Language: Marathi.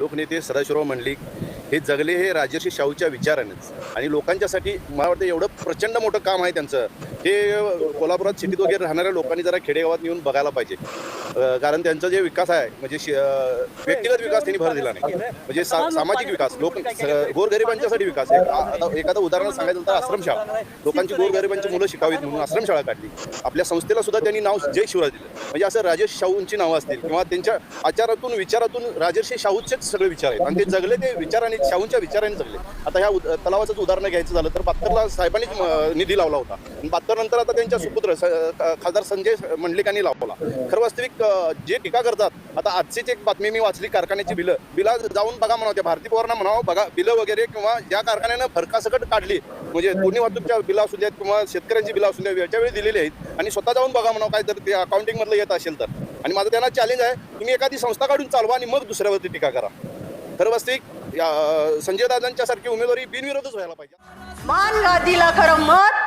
लोकनेते सदाशिवराव मंडलिक हे जगले हे राजर्षी शाहूच्या विचारानेच. आणि लोकांच्यासाठी मला वाटतं एवढं प्रचंड मोठं काम आहे त्यांचं. हे कोल्हापुरात सिटीत वगैरे राहणाऱ्या लोकांनी जरा खेडेगावात येऊन बघायला पाहिजे. कारण त्यांचा जे विकास आहे म्हणजे व्यक्तिगत विकास त्यांनी भर दिला नाही. म्हणजे सामाजिक विकास लोक गोरगरिबांच्यासाठी विकास. आहे आता एखादं उदाहरण सांगायचं तर आश्रमशाळा. लोकांची गोरगरिबांची मुलं शिकावीत म्हणून आश्रमशाळा काढली. आपल्या संस्थेला सुद्धा त्यांनी नाव जय शिवराज दिलं. म्हणजे असं राजेश शाहूंची नावं असतील किंवा त्यांच्या आचारातून विचारातून राजेश शाहूचेच सगळे विचार आहेत. आणि ते जगले ते विचाराने शाहूंच्या विचाराने जगले. आता ह्या तलावाचं तलावाचंच उदाहरण घ्यायचं झालं तर बात्तरला साहेबांनीच निधी लावला होता. आणि तर नंतर आता त्यांच्या सुपुत्र खासदार संजय मंडलिकांनी लावला. खरं वास्तविक जे टीका करतात आता आजचीच एक बातमी मी वाचली कारखान्याची बिलं. बिला जाऊन बघा म्हणावं त्या भारती पवारांना म्हणावं बघा बिलं वगैरे किंवा ज्या कारखान्यानं फरकासकट काढली म्हणजे दोन्ही वाहतूकच्या बिला असू द्यात किंवा शेतकऱ्यांची बिलं असू द्या याच्या वेळी दिलेली आहेत. आणि स्वतः जाऊन बघा म्हणावं काय तर ते अकाउंटिंग मधलं येत असेल तर. आणि माझं त्यांना चॅलेंज आहे तुम्ही एखादी संस्था काढून चालवा आणि मग दुसऱ्यावरती टीका करा. खरं वास्तविक संजय दादांच्या सारखी उमेदवारी बिनविरोधच व्हायला पाहिजे. मान गादीला खरं मत